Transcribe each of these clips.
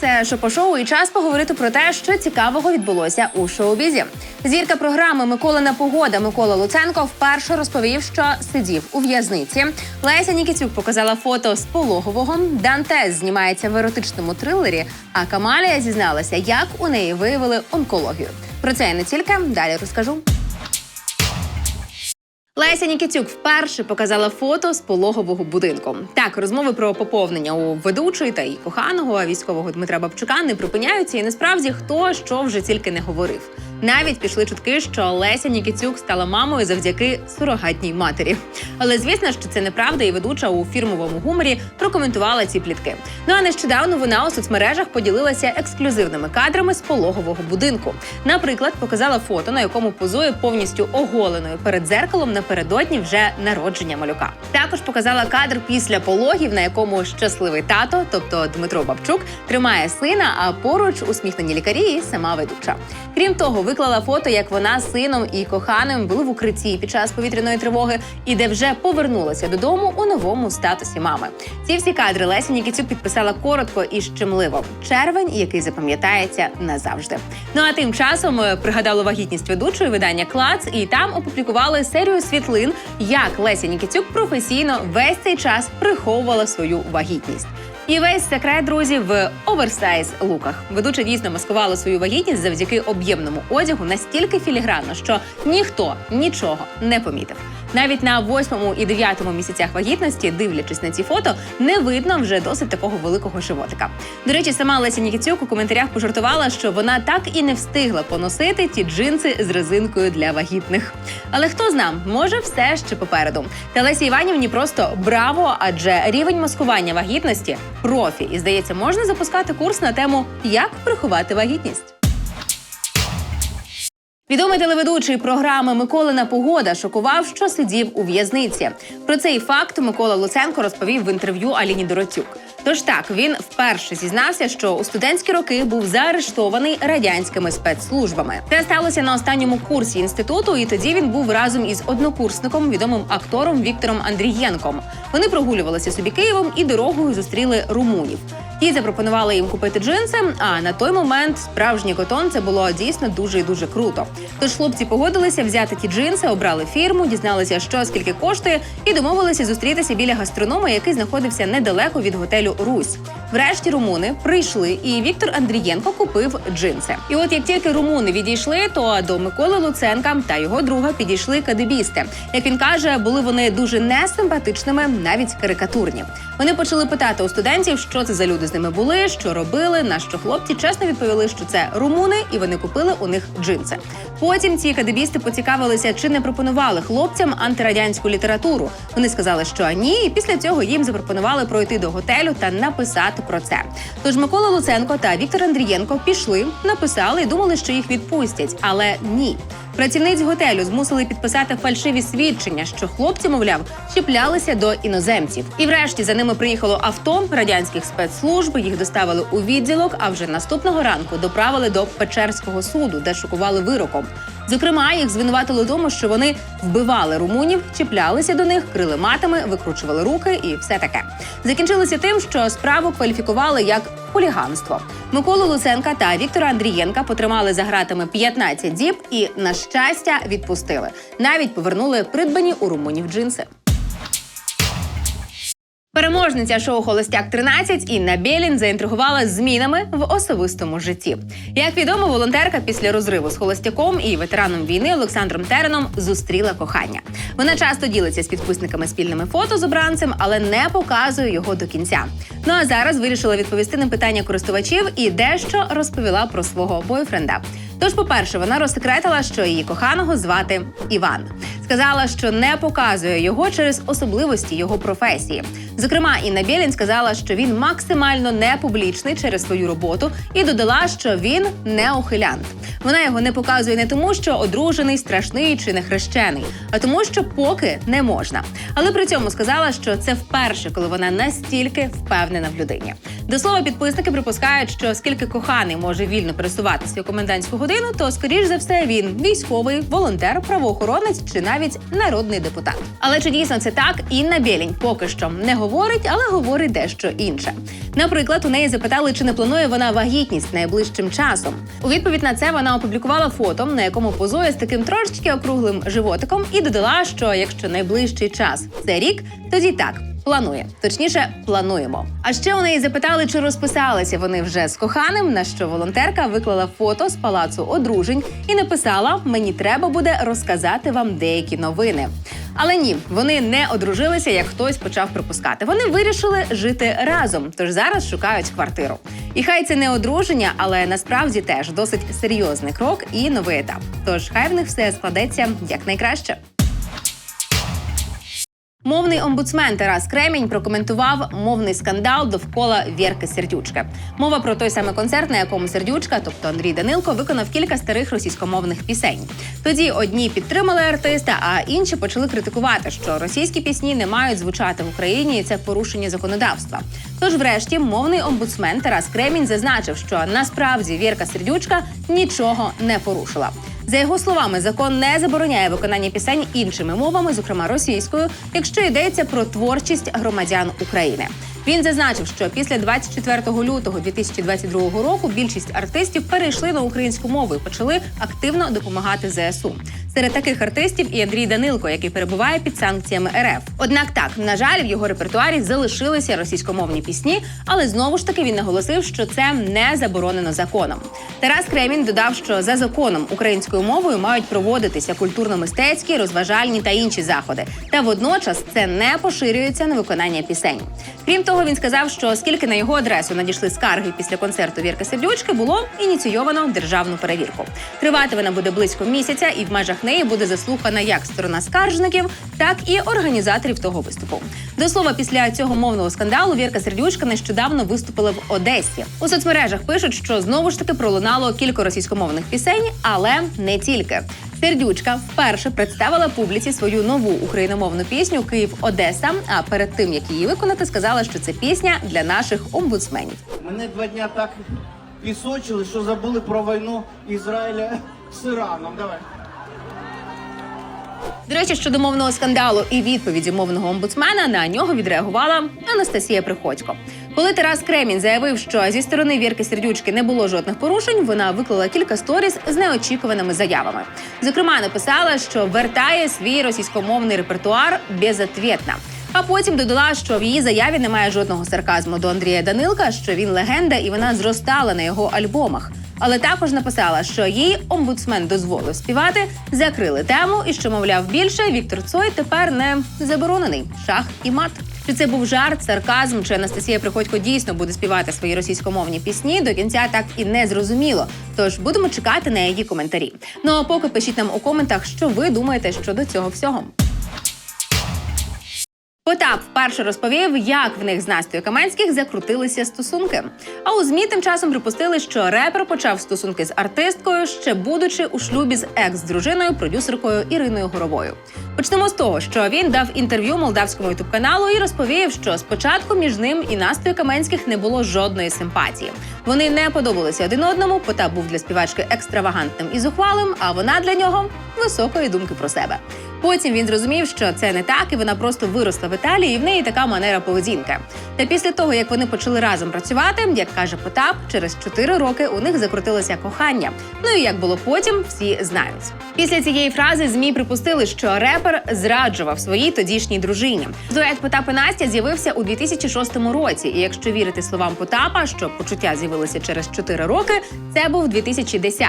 Це Шопо-шоу і час поговорити про те, що цікавого відбулося у шоу-бізі. Зірка програми Миколина Погода Микола Луценко вперше розповів, що сидів у в'язниці. Леся Нікітюк показала фото з пологового. Дантес знімається в еротичному трилері. А Камалія зізналася, як у неї виявили онкологію. Про це і не тільки далі розкажу. Леся Нікітюк вперше показала фото з пологового будинку. Так, розмови про поповнення у ведучої та її коханого військового Дмитра Бабчука не припиняються, і насправді хто що вже тільки не говорив. Навіть пішли чутки, що Леся Нікітюк стала мамою завдяки сурогатній матері. Але звісно, що це неправда, і ведуча у фірмовому гуморі прокоментувала ці плітки. Ну а нещодавно вона у соцмережах поділилася ексклюзивними кадрами з пологового будинку. Наприклад, показала фото, на якому позує повністю оголеною перед дзеркалом напередодні вже народження малюка. Також показала кадр після пологів, на якому щасливий тато, тобто Дмитро Бабчук, тримає сина, а поруч усміхнені лікарі і сама ведуча. Крім того, виклала фото, як вона з сином і коханим були в укритті під час повітряної тривоги, і де вже повернулася додому у новому статусі мами. Ці всі кадри Леся Нікітюк підписала коротко і щемливо. Червень, який запам'ятається назавжди. Ну а тим часом е, пригадало вагітність ведучої видання Клац, і там опублікували серію світлин, як Леся Нікітюк професійно весь цей час приховувала свою вагітність. І весь секрет, друзі, в оверсайз луках. Ведуча дійсно маскувала свою вагітність завдяки об'ємному одягу настільки філігранно, що ніхто нічого не помітив. Навіть на восьмому і дев'ятому місяцях вагітності, дивлячись на ці фото, не видно вже досить такого великого животика. До речі, сама Леся Нікітюк у коментарях пожартувала, що вона так і не встигла поносити ті джинси з резинкою для вагітних. Але хто зна, може, все ще попереду. Та Лесі Іванівні просто браво, адже рівень маскування вагітності профі. І здається, можна запускати курс на тему як приховати вагітність. Відомий телеведучий програми Миколина Погода шокував, що сидів у в'язниці. Про цей факт Микола Луценко розповів в інтерв'ю Аліні Доротюк. Тож так він вперше зізнався, що у студентські роки був заарештований радянськими спецслужбами. Це сталося на останньому курсі інституту, і тоді він був разом із однокурсником, відомим актором Віктором Андрієнком. Вони прогулювалися собі Києвом і дорогою зустріли румунів. Ті запропонували їм купити джинси. А на той момент справжній котон це було дійсно дуже і дуже круто. Тож хлопці погодилися взяти ті джинси, обрали фірму, дізналися, що скільки коштує, і домовилися зустрітися біля гастронома, який знаходився недалеко від готелю Русь. Врешті румуни прийшли, і Віктор Андрієнко купив джинси. І от як тільки румуни відійшли, то до Миколи Луценка та його друга підійшли кадебісти. Як він каже, були вони дуже несимпатичними, навіть карикатурні. Вони почали питати у студентів, що це за люди з ними були, що робили. На що хлопці чесно відповіли, що це румуни, і вони купили у них джинси. Потім ці кадебісти поцікавилися, чи не пропонували хлопцям антирадянську літературу. Вони сказали, що ні, і після цього їм запропонували пройти до готелю та написати про це. Тож Микола Луценко та Віктор Андрієнко пішли, написали і думали, що їх відпустять, але ні. Працівниць готелю змусили підписати фальшиві свідчення, що хлопці, мовляв, чіплялися до іноземців. І врешті за ними приїхало авто радянських спецслужб. Їх доставили у відділок. А вже наступного ранку доправили до Печерського суду, де шокували вироком. Зокрема, їх звинуватили у тому, що вони вбивали румунів, чіплялися до них, крили матами, викручували руки і все таке. Закінчилося тим, що справу кваліфікували як хуліганство. Миколу Луценка та Віктора Андрієнка потримали за гратами 15 діб і, на щастя, відпустили. Навіть повернули придбані у румунів джинси. Переможниця шоу Холостяк 13 Інна Бєлін заінтригувала змінами в особистому житті. Як відомо, волонтерка після розриву з холостяком і ветераном війни Олександром Тереном зустріла кохання. Вона часто ділиться з підписниками спільними фото з обранцем, але не показує його до кінця. Ну а зараз вирішила відповісти на питання користувачів і дещо розповіла про свого бойфренда. Тож, по-перше, вона розсекретила, що її коханого звати Іван. Сказала, що не показує його через особливості його професії. Зокрема, Інна Білін сказала, що він максимально не публічний через свою роботу, і додала, що він не ухилянт. Вона його не показує не тому, що одружений, страшний чи не хрещений, а тому, що поки не можна. Але при цьому сказала, що це вперше, коли вона настільки впевнена в людині. До слова, підписники припускають, що оскільки коханий може вільно пересуватися у комендантську то скоріш за все він військовий, волонтер, правоохоронець чи навіть народний депутат. Але чи дійсно це так? Інна Білінь поки що не говорить, але говорить дещо інше. Наприклад, у неї запитали, чи не планує вона вагітність найближчим часом. У відповідь на це вона опублікувала фото, на якому позує з таким трошечки округлим животиком, і додала, що якщо найближчий час це рік, тоді так. Планує, точніше, плануємо. А ще у неї запитали, чи розписалися вони вже з коханим. На що волонтерка виклала фото з палацу одружень і написала: Мені треба буде розказати вам деякі новини. Але ні, вони не одружилися, як хтось почав припускати. Вони вирішили жити разом, тож зараз шукають квартиру. І хай це не одруження, але насправді теж досить серйозний крок і новий етап. Тож хай в них все складеться якнайкраще. Мовний омбудсмен Тарас Кремінь прокоментував мовний скандал довкола Вірки Сердючки. Мова про той самий концерт, на якому Сердючка, тобто Андрій Данилко, виконав кілька старих російськомовних пісень. Тоді одні підтримали артиста, а інші почали критикувати, що російські пісні не мають звучати в Україні, і це порушення законодавства. Тож, врешті, мовний омбудсмен Тарас Кремінь зазначив, що насправді Вірка Сердючка нічого не порушила. За його словами, закон не забороняє виконання пісень іншими мовами, зокрема російською, якщо йдеться про творчість громадян України. Він зазначив, що після 24 лютого 2022 року більшість артистів перейшли на українську мову і почали активно допомагати ЗСУ. Серед таких артистів і Андрій Данилко, який перебуває під санкціями РФ. Однак так, на жаль, в його репертуарі залишилися російськомовні пісні, але знову ж таки він наголосив, що це не заборонено законом. Тарас Кремін додав, що за законом українською мовою мають проводитися культурно-мистецькі, розважальні та інші заходи. Та водночас це не поширюється на виконання пісень. Крім того, він сказав, що оскільки на його адресу надійшли скарги після концерту Вірки Сердючки, було ініційовано державну перевірку. Тривати вона буде близько місяця, і в межах неї буде заслухана як сторона скаржників, так і організаторів того виступу. До слова, після цього мовного скандалу Вірка Сердючка нещодавно виступила в Одесі. У соцмережах пишуть, що знову ж таки пролунало кілька російськомовних пісень, але не тільки. Сердючка вперше представила публіці свою нову україномовну пісню Київ Одеса. А перед тим як її виконати, сказала, що це пісня для наших омбудсменів. Мене два дня так пісочили, що забули про війну Ізраїля з Іраном. Давай. До речі, щодо мовного скандалу і відповіді мовного омбудсмена на нього відреагувала Анастасія Приходько. Коли Тарас Кремінь заявив, що зі сторони Вірки Сердючки не було жодних порушень, вона виклала кілька сторіс з неочікуваними заявами. Зокрема, написала, що вертає свій російськомовний репертуар безотвітно. А потім додала, що в її заяві немає жодного сарказму до Андрія Данилка, що він легенда і вона зростала на його альбомах. Але також написала, що їй омбудсмен дозволив співати, закрили тему і що, мовляв, більше Віктор Цой тепер не заборонений шах і мат. Чи це був жарт, сарказм, чи Анастасія Приходько дійсно буде співати свої російськомовні пісні? До кінця так і не зрозуміло. Тож будемо чекати на її коментарі. Ну а поки пишіть нам у коментах, що ви думаєте щодо цього всього. Потап вперше розповів, як в них з Настю Каменських закрутилися стосунки. А у змі тим часом припустили, що репер почав стосунки з артисткою, ще будучи у шлюбі з екс-дружиною, продюсеркою Іриною Горовою. Почнемо з того, що він дав інтерв'ю молдавському ютуб каналу і розповів, що спочатку між ним і Настою Каменських не було жодної симпатії. Вони не подобалися один одному. Потап був для співачки екстравагантним і зухвалим, а вона для нього високої думки про себе. Потім він зрозумів, що це не так, і вона просто виросла в Італії, і в неї така манера поведінки. Та після того, як вони почали разом працювати, як каже Потап, через 4 роки у них закрутилося кохання. Ну і як було потім, всі знають. Після цієї фрази змі припустили, що репер зраджував своїй тодішній дружині. Дует Потап і Настя з'явився у 2006 році. І якщо вірити словам Потапа, що почуття з'явилися через 4 роки, це був 2010.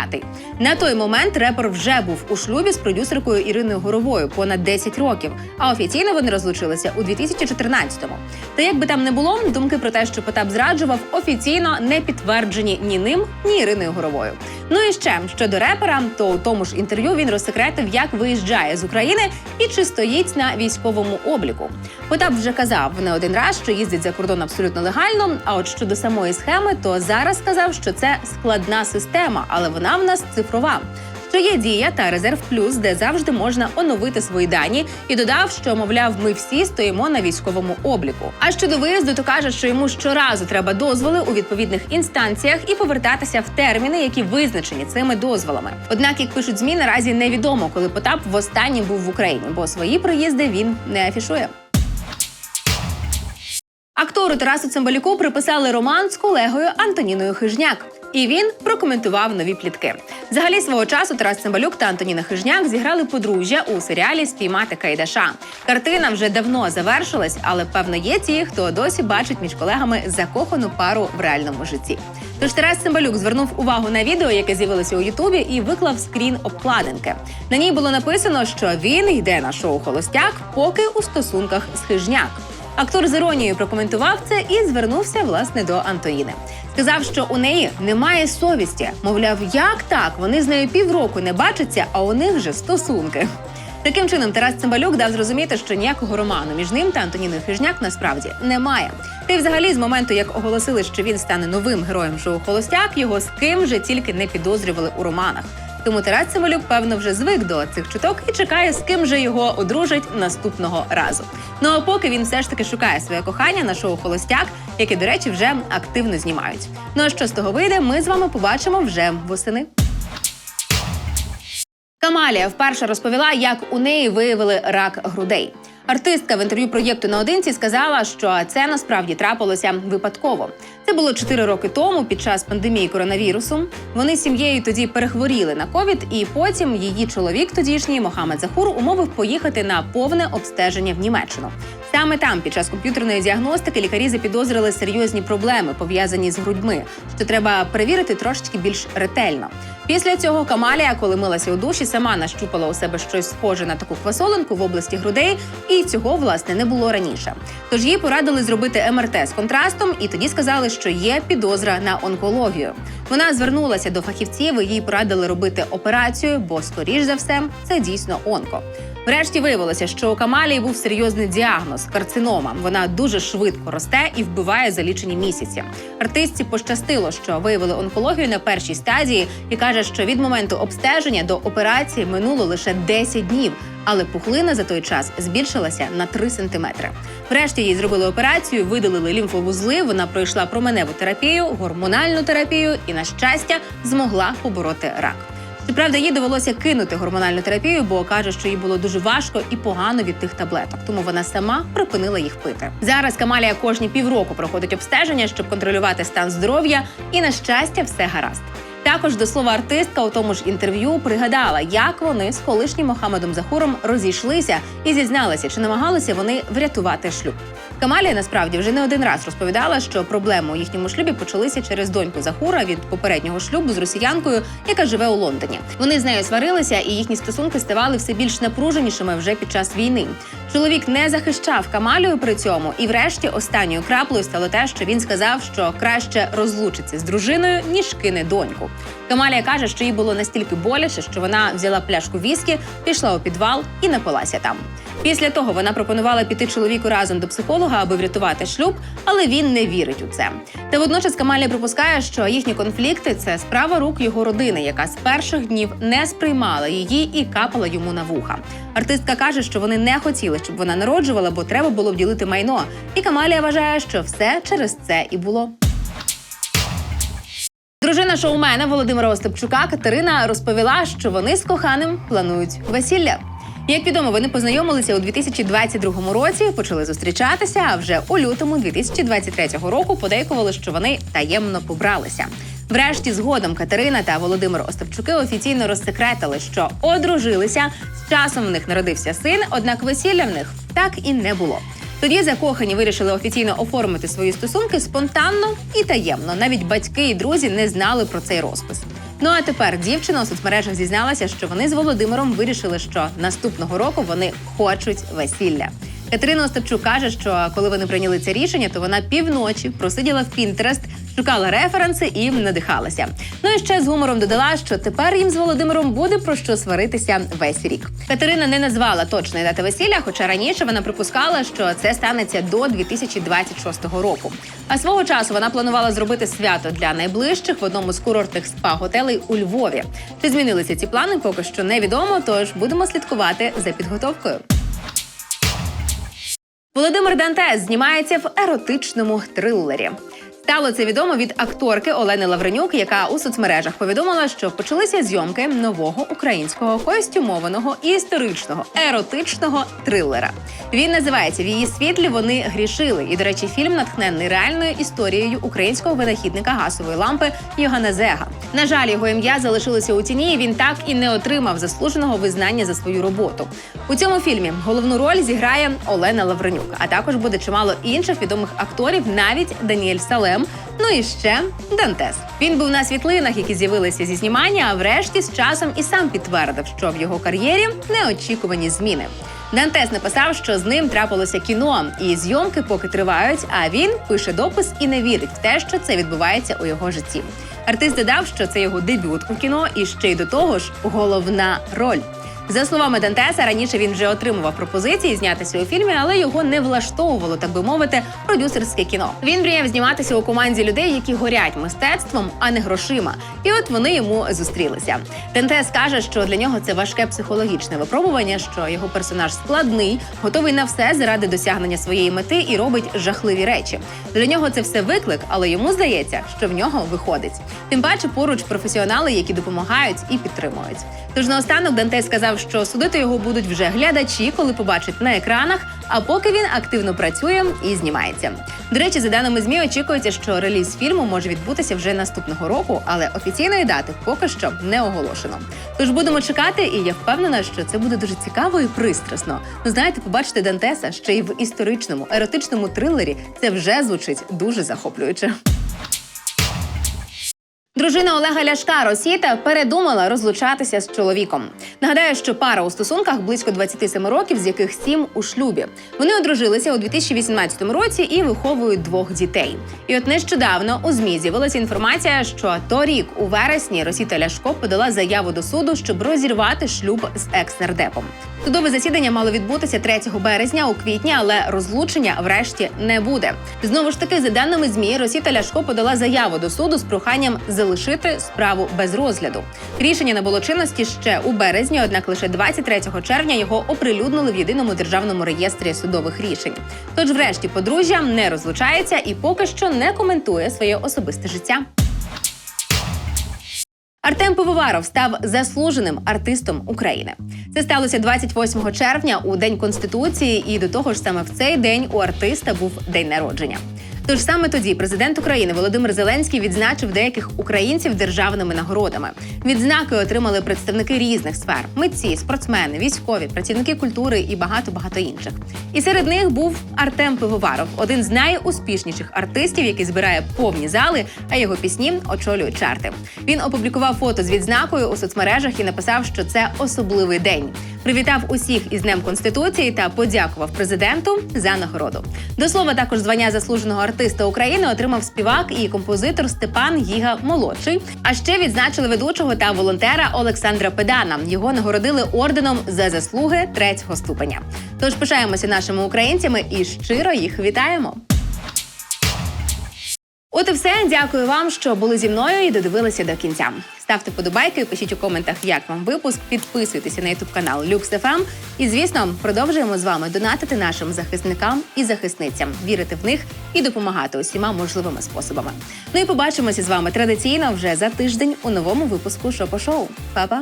На той момент репер вже був у шлюбі з продюсеркою Іриною Горовою. Горовою понад 10 років. А офіційно вони розлучилися у 2014-му. Та як би там не було, думки про те, що Потап зраджував, офіційно не підтверджені ні ним, ні Іриною Горовою. Ну і ще щодо репера, то у тому ж інтерв'ю він розсекретив, як виїжджає з України і чи стоїть на військовому обліку. Потап вже казав не один раз, що їздить за кордон абсолютно легально. А от щодо самої схеми, то зараз сказав, що це складна система, але вона в нас цифрова. Що є дія та резерв плюс, де завжди можна оновити свої дані, і додав, що мовляв, ми всі стоїмо на військовому обліку. А щодо виїзду, то каже, що йому щоразу треба дозволи у відповідних інстанціях і повертатися в терміни, які визначені цими дозволами. Однак, як пишуть змі, наразі невідомо, коли Потап востаннє був в Україні, бо свої приїзди він не афішує. Актору Тарасу Цимбалюку приписали роман з колегою Антоніною Хижняк. І він прокоментував нові плітки. Взагалі свого часу Тарас Цимбалюк та Антоніна Хижняк зіграли подружжя у серіалі Спіймати Кайдаша. Картина вже давно завершилась, але певно є ті, хто досі бачить між колегами закохану пару в реальному житті. Тож Тарас Цимбалюк звернув увагу на відео, яке з'явилося у Ютубі, і виклав скрін обкладинки. На ній було написано, що він йде на шоу Холостяк, поки у стосунках з Хижняк. Актор з іронією прокоментував це і звернувся власне до Антоїни. Сказав, що у неї немає совісті. Мовляв, як так? Вони з нею півроку не бачаться, а у них же стосунки. Таким чином, Тарас Цимбалюк дав зрозуміти, що ніякого роману між ним та Антоніною Хижняк насправді немає. Та й взагалі, з моменту, як оголосили, що він стане новим героєм шоу Холостяк, його з ким вже тільки не підозрювали у романах. Тому Тарас Цимбалюк, певно, вже звик до цих чуток і чекає, з ким же його одружать наступного разу. Ну а поки він все ж таки шукає своє кохання на шоу Холостяк, яке, до речі, вже активно знімають. Ну а що з того вийде, ми з вами побачимо вже восени. Камалія вперше розповіла, як у неї виявили рак грудей. Артистка в інтерв'ю проєкту наодинці сказала, що це насправді трапилося випадково. Це було 4 роки тому, під час пандемії коронавірусу. Вони з сім'єю тоді перехворіли на ковід, і потім її чоловік, тодішній Мохамед Захур, умовив поїхати на повне обстеження в Німеччину. Саме там, під час комп'ютерної діагностики, лікарі запідозрили серйозні проблеми, пов'язані з грудьми, що треба перевірити трошечки більш ретельно. Після цього Камалія, коли милася у душі, сама нащупала у себе щось схоже на таку фасолинку в області грудей, і цього власне не було раніше. Тож їй порадили зробити МРТ з контрастом, і тоді сказали, що є підозра на онкологію. Вона звернулася до фахівців, і їй порадили робити операцію, бо, скоріш за все, це дійсно онко. Врешті виявилося, що у Камалії був серйозний діагноз карцинома. Вона дуже швидко росте і вбиває за лічені місяці. Артистці пощастило, що виявили онкологію на першій стадії, і каже, що від моменту обстеження до операції минуло лише 10 днів. Але пухлина за той час збільшилася на 3 сантиметри. Врешті їй зробили операцію, видалили лімфовузли. Вона пройшла променеву терапію, гормональну терапію і, на щастя, змогла побороти рак. Щоправда, їй довелося кинути гормональну терапію, бо каже, що їй було дуже важко і погано від тих таблеток, тому вона сама припинила їх пити. Зараз Камалія кожні півроку проходить обстеження, щоб контролювати стан здоров'я, і на щастя, все гаразд. Також до слова артистка у тому ж інтерв'ю пригадала, як вони з колишнім Мохамедом Захуром розійшлися і зізналися, чи намагалися вони врятувати шлюб. Камалія насправді вже не один раз розповідала, що проблеми у їхньому шлюбі почалися через доньку Захура від попереднього шлюбу з росіянкою, яка живе у Лондоні. Вони з нею сварилися, і їхні стосунки ставали все більш напруженішими вже під час війни. Чоловік не захищав Камалію при цьому, і врешті останньою краплею стало те, що він сказав, що краще розлучиться з дружиною ніж кине доньку. Камалія каже, що їй було настільки боляче, що вона взяла пляшку віскі, пішла у підвал і напилася там. Після того вона пропонувала піти чоловіку разом до психолога, аби врятувати шлюб, але він не вірить у це. Та водночас Камалія припускає, що їхні конфлікти це справа рук його родини, яка з перших днів не сприймала її і капала йому на вуха. Артистка каже, що вони не хотіли, щоб вона народжувала, бо треба було вділити майно. І Камалія вважає, що все через це і було. Дружина шоумена Володимира Остапчука Катерина розповіла, що вони з коханим планують весілля. Як відомо, вони познайомилися у 2022 році, почали зустрічатися. А вже у лютому 2023 року подейкували, що вони таємно побралися. Врешті, згодом Катерина та Володимир Остапчуки офіційно розсекретили, що одружилися. З часом в них народився син, однак весілля в них так і не було. Тоді закохані вирішили офіційно оформити свої стосунки спонтанно і таємно. Навіть батьки і друзі не знали про цей розпис. Ну а тепер дівчина у соцмережах зізналася, що вони з Володимиром вирішили, що наступного року вони хочуть весілля. Катерина Остапчук каже, що коли вони прийняли це рішення, то вона півночі просиділа в Pinterest, шукала референси і надихалася. Ну і ще з гумором додала, що тепер їм з Володимиром буде про що сваритися весь рік. Катерина не назвала точної дати весілля, хоча раніше вона припускала, що це станеться до 2026 року. А свого часу вона планувала зробити свято для найближчих в одному з курортних спа-готелей у Львові. Чи змінилися ці плани? Поки що невідомо. Тож будемо слідкувати за підготовкою. Володимир Дантес знімається в еротичному трилері. Стало це відомо від акторки Олени Лавренюк, яка у соцмережах повідомила, що почалися зйомки нового українського костюмованого історичного еротичного трилера. Він називається В її світлі вони грішили. І, до речі, фільм натхнений реальною історією українського винахідника газової лампи Йогана Зега. На жаль, його ім'я залишилося у тіні. і Він так і не отримав заслуженого визнання за свою роботу. У цьому фільмі головну роль зіграє Олена Лавренюк, а також буде чимало інших відомих акторів, навіть Даніель Салем. Ну і ще Дантес. Він був на світлинах, які з'явилися зі знімання. А врешті з часом і сам підтвердив, що в його кар'єрі неочікувані зміни. Дантес написав, що з ним трапилося кіно, і зйомки поки тривають. А він пише допис і не вірить в те, що це відбувається у його житті. Артист додав, що це його дебют у кіно, і ще й до того ж головна роль. За словами Дантеса, раніше він вже отримував пропозиції знятися у фільмі, але його не влаштовувало, так би мовити, продюсерське кіно. Він мріяв зніматися у команді людей, які горять мистецтвом, а не грошима. І от вони йому зустрілися. Дантес каже, що для нього це важке психологічне випробування, що його персонаж складний, готовий на все заради досягнення своєї мети і робить жахливі речі. Для нього це все виклик, але йому здається, що в нього виходить. Тим паче поруч професіонали, які допомагають і підтримують. Тож наостанок Дантес сказав, що судити його будуть вже глядачі, коли побачать на екранах. А поки він активно працює і знімається. До речі, за даними змі, очікується, що реліз фільму може відбутися вже наступного року, але офіційної дати поки що не оголошено. Тож будемо чекати, і я впевнена, що це буде дуже цікаво і пристрасно. Ну знаєте, побачити Дантеса ще й в історичному еротичному трилері. Це вже звучить дуже захоплююче. Дружина Олега Ляшка Росіта передумала розлучатися з чоловіком. Нагадаю, що пара у стосунках близько 27 років, з яких 7 у шлюбі. Вони одружилися у 2018 році і виховують двох дітей. І от нещодавно у змі з'явилася інформація, що торік у вересні Росіта Ляшко подала заяву до суду, щоб розірвати шлюб з екс-нардепом. Судове засідання мало відбутися 3 березня у квітні, але розлучення врешті не буде. Знову ж таки, за даними змі, Росіта Ляшко подала заяву до суду з проханням залишити справу без розгляду. Рішення набуло чинності ще у березні, однак лише 23 червня його оприлюднили в єдиному державному реєстрі судових рішень. Тож, врешті, подружжя не розлучається і поки що не коментує своє особисте життя. Артем Пивоваров став заслуженим артистом України. Це сталося 28 червня у день конституції, і до того ж саме в цей день у артиста був день народження. Тож саме тоді президент України Володимир Зеленський відзначив деяких українців державними нагородами. Відзнаки отримали представники різних сфер: митці, спортсмени, військові, працівники культури і багато багато інших. І серед них був Артем Пивоваров, один з найуспішніших артистів, який збирає повні зали, а його пісні очолюють чарти. Він опублікував фото з відзнакою у соцмережах і написав, що це особливий день. Привітав усіх із Днем Конституції та подякував президенту за нагороду. До слова, також звання заслуженого артиста України отримав співак і композитор Степан Гіга молодший. А ще відзначили ведучого та волонтера Олександра Педана. Його нагородили орденом за заслуги третього ступеня. Тож пишаємося нашими українцями і щиро їх вітаємо. От і все. Дякую вам, що були зі мною і додивилися до кінця. Ставте подобайки, пишіть у коментах, як вам випуск. Підписуйтеся на ютуб канал LuxFM. І звісно, продовжуємо з вами донатити нашим захисникам і захисницям, вірити в них і допомагати усіма можливими способами. Ну і побачимося з вами традиційно вже за тиждень у новому випуску Шопо Шоу. Па-па!